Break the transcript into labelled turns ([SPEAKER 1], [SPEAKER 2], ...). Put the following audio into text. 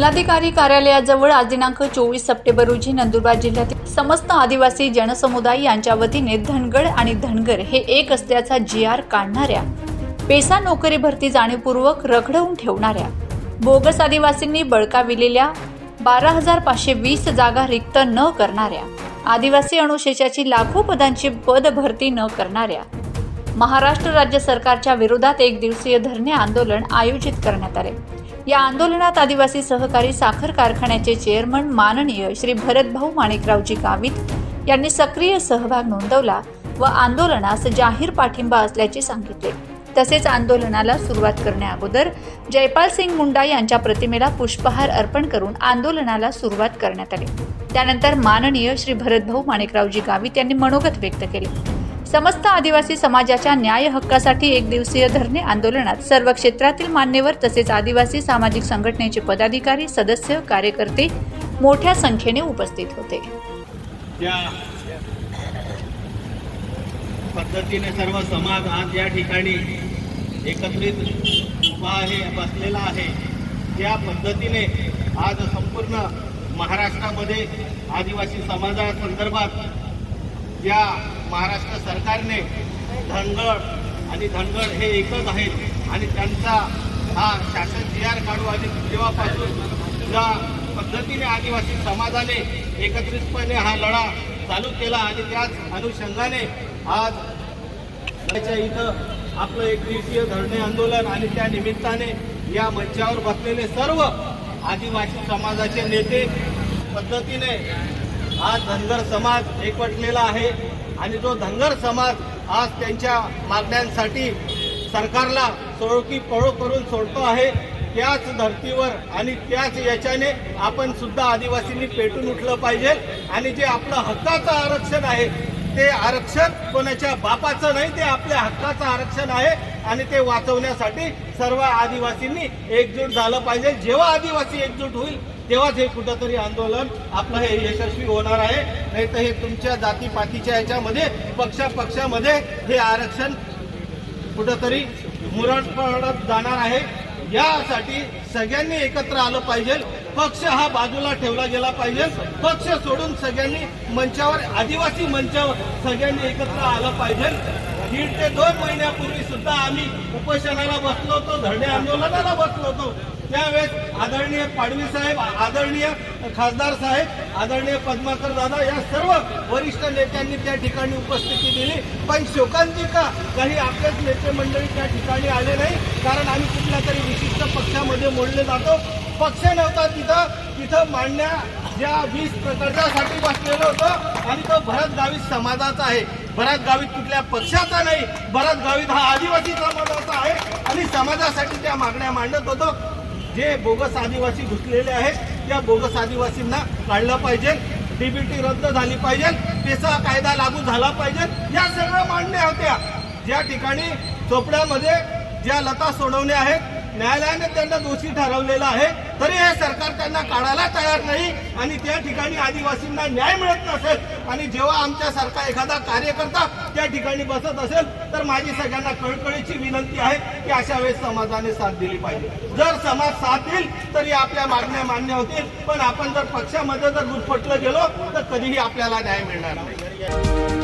[SPEAKER 1] जिल्हाधिकारी कार्यालयाजवळ आज दिनांक चोवीस सप्टेंबर रोजी नंदुरबार जिल्ह्यातील समस्त आदिवासी जनसमुदाय यांच्या वतीने धनगड आणि धनगर हे एक असल्याचा जी आर काढणाऱ्या पेसा नोकरी भरती जाणीवपूर्वक रखडवून ठेवणाऱ्या बोगस आदिवासींनी बळकाविलेल्या बारा हजार पाचशे वीस जागा रिक्त न करणाऱ्या आदिवासी अनुशेषाची लाखो पदांची पद भरती न करणाऱ्या महाराष्ट्र राज्य सरकारच्या विरोधात एक दिवसीय धरणे आंदोलन आयोजित करण्यात आले. या आंदोलनात आदिवासी सहकारी साखर कारखान्याचे चेअरमन माननीय श्री भरतभाऊ माणिकरावजी गावित यांनी सक्रिय सहभाग नोंदवला व आंदोलनास जाहीर पाठिंबा असल्याचे सांगितले. तसेच आंदोलनाला सुरुवात करण्याअगोदर जयपाल सिंग मुंडा यांच्या प्रतिमेला पुष्पहार अर्पण करून आंदोलनाला सुरुवात करण्यात आली. त्यानंतर माननीय श्री भरतभाऊ माणिकरावजी गावित यांनी मनोगत व्यक्त केले. समस्त आदिवासी समाजाच्या न्याय हक्कासाठी एक दिवसीय धरणे आंदोलनात सर्व क्षेत्रातील मान्यवर तसेच आदिवासी सामाजिक संघटनेचे पदाधिकारी सदस्य कार्यकर्ते मोठ्या संख्येने उपस्थित होते.
[SPEAKER 2] या पद्धतीने सर्व समाज आज या ठिकाणी एकत्रित उभा आहे बसलेला आहे. त्या पद्धतीने आज संपूर्ण महाराष्ट्रामध्ये आदिवासी समाजासंदर्भात या महाराष्ट्र सरकारने धनगड आणि धनगड हे एकच आहेत आणि त्यांचा हा शासन जी आर काढू आणि जेव्हापासून ज्या पद्धतीने आदिवासी समाजाने एकत्रितपणे हा लढा चालू केला आणि त्याच अनुषंगाने आज त्याच्या इथं आपलं एक दिवसीय धरणे आंदोलन आणि त्या निमित्ताने या मंचावर बसलेले सर्व आदिवासी समाजाचे नेते पद्धतीने आज धनगर समाज एकवटलेला आहे आणि जो धनगर समाज आज त्यांच्या मागण्यांसाठी सरकारला सोळखी पळो करून सोडतो आहे. त्याच धर्तीवर आणि त्याच याच्याने आपण सुद्धा आदिवासींनी पेटून उठलं पाहिजे. आणि जे आपलं हक्काचं आरक्षण आहे ते आरक्षण कोणाच्या बापाचं नाही ते आपल्या हक्काचं आरक्षण आहे. आणि ते वाचवण्यासाठी सर्व आदिवासींनी एकजूट झालं पाहिजे. जेव्हा आदिवासी एकजूट होईल तेव्हाच हे कुठंतरी आंदोलन आपलं हे यशस्वी होणार आहे. नाही तर हे तुमच्या जातीपातीच्या याच्यामध्ये पक्षा पक्षामध्ये हे आरक्षण कुठंतरी मुरड पडत जाणार आहे. यासाठी सगळ्यांनी एकत्र आलं पाहिजे. पक्ष हा बाजूला ठेवला गेला पाहिजे. पक्ष सोडून सगळ्यांनी मंचावर आदिवासी मंचावर सगळ्यांनी एकत्र आलं पाहिजे. दीड ते दोन महिन्यापूर्वी सुद्धा आम्ही उपोषणाला बसलो होतो धरणे आंदोलनाला बसलो होतो. त्यावेळेस आदरणीय पाडवी साहेब आदरणीय खासदार साहेब आदरणीय पद्माकर दादा या सर्व वरिष्ठ नेत्यांनी त्या ठिकाणी उपस्थिती दिली. पण शोकांतिका काही आपलेच नेते मंडळी त्या ठिकाणी आले नाही. कारण आम्ही कुठल्या तरी विशिष्ट पक्षामध्ये मोडले जातो. पक्ष नव्हता तिथं. तिथं मांडण्या ज्या वीस प्रकल्पासाठी बसलेलं होतं आणि तो भरत गावित समाजाचा आहे. भरत गावित कुठल्या पक्षाचा नाही भरत गावित हा आदिवासी समाजाचा आहे आणि समाजासाठी त्या मागण्या मांडत होतो. जे बोगस आदिवासी घुसलेले आहेत त्या बोगस आदिवासींना काढलं पाहिजे डीबीटी रद्द झाली पाहिजे पेसा कायदा लागू झाला पाहिजे या सगळ्या मांडण्या होत्या. ज्या ठिकाणी चोपड्यामध्ये ज्या लता सोडवण्या आहेत न्यायालयाने त्यांना दोषी ठरवलेलं आहे. तरी हे सरकार त्यांना काढायला तयार नाही आणि त्या ठिकाणी आदिवासींना न्याय मिळत नसेल आणि जेव्हा आमच्यासारखा एखादा कार्यकर्ता त्या ठिकाणी बसत असेल तर माझी सगळ्यांना कळकळीची विनंती आहे की अशा वेळेस समाजाने साथ दिली पाहिजे. जर समाज साथ देईल तर या आपल्या मागण्या मान्य होतील. पण आपण जर पक्षामध्ये जर गुरफटलं गेलो तर कधीही आपल्याला न्याय मिळणार नाही.